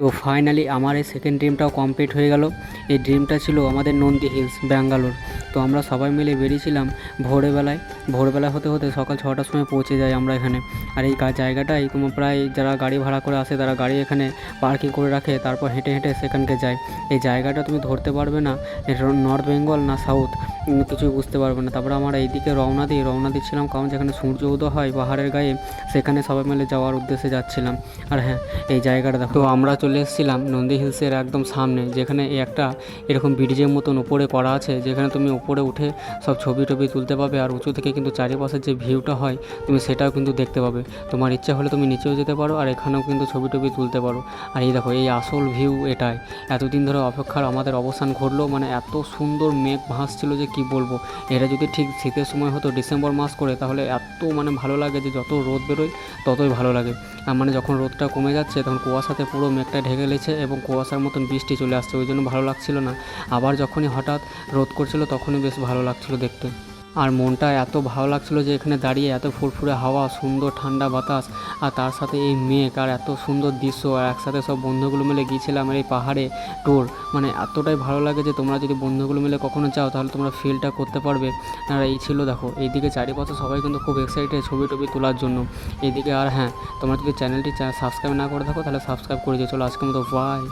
তো ফাইনালি আমার এই সেকেন্ড ড্রিমটাও কমপ্লিট হয়ে গেল। এই ড্রিমটা ছিল আমাদের নন্দী হিলস ব্যাঙ্গালোর। তো আমরা সবাই মিলে বেরিয়েছিলাম ভোরবেলায়। ভোরবেলা হতে হতে সকাল ছটার সময় পৌঁছে যাই আমরা এখানে। আর এই জায়গাটাই তোমার প্রায় যারা গাড়ি ভাড়া করে আসে তারা গাড়ি এখানে পার্কিং করে রাখে, তারপর হেঁটে হেঁটে সেখানকে যায়। এই জায়গাটা তুমি ধরতে পারবে না, এটা নর্থ বেঙ্গল না সাউথ কিছুই বুঝতে পারবে না। তারপরে আমরা এইদিকে রওনা দিই রওনা দিচ্ছিলাম কারণ যেখানে সূর্য উদয় হয় পাহাড়ের গায়ে, সেখানে সবাই মিলে যাওয়ার উদ্দেশ্যে যাচ্ছিলাম। আর হ্যাঁ এই জায়গাটা দেখো। তো আমরা চলে এসেছিলাম নন্দী হিলসের একদম সামনে, যেখানে একটা এরকম ব্রিজের মতন উপরে করা আছে, যেখানে তুমি উপরে উঠে সব ছবি টবি তুলতে পাবে আর উঁচু থেকে কিন্তু চারিপাশের যে ভিউটা হয়, তুমি সেটাও কিন্তু দেখতে পাবে। তোমার ইচ্ছা হলে তুমি নিচেও যেতে পারো আর এখানেও কিন্তু ছবি টবি তুলতে পারো। আর এই দেখো, এই আসল ভিউ এটাই। এতদিন ধরে অপেক্ষার আমাদের অবসান ঘটলো মানে এত সুন্দর মেঘ ভাসছিল যে কি বলব? এটা যদি ঠিক শীতের সময় হতো, ডিসেম্বর মাস করে, তাহলে এত মানে ভালো লাগে যে যত রোদ বেরোয়, ততই ভালো লাগে। আর মানে যখন রোদটা কমে যাচ্ছে, তখন কুয়াশাতে পুরো মেঘটা ঢেকে গেছে এবং কুয়াশার মতন বৃষ্টি চলে আসছে, ওই জন্য ভালো লাগছিল না। আবার যখনই হঠাৎ রোদ করছিল, তখনই বেশ ভালো লাগছিল দেখতে। আর মনটা এত ভালো লাগছিল যে এখানে দাঁড়িয়ে এত ফুরফুরে হাওয়া, সুন্দর ঠান্ডা বাতাস আর তার সাথে এই মেঘ আর এত সুন্দর দৃশ্য আর একসাথে সব বন্ধুগুলো মিলে গিয়েছিলাম এই পাহাড়ে ট্যুর মানে এতটাই ভালো লাগে যে তোমরা যদি বন্ধুগুলো মিলে কখনো যাও তাহলে তোমরা ফিলটা করতে পারবে। আর এই ছিল দেখো, এইদিকে চারিপাশে সবাই কিন্তু খুব এক্সাইটেড ছবি টবি তোলার জন্য। এইদিকে আর হ্যাঁ তোমরা যদি চ্যানেলটি সাবস্ক্রাইব না করে থাকো তাহলে সাবস্ক্রাইব করে দিও। চলো আজকের মতো বাই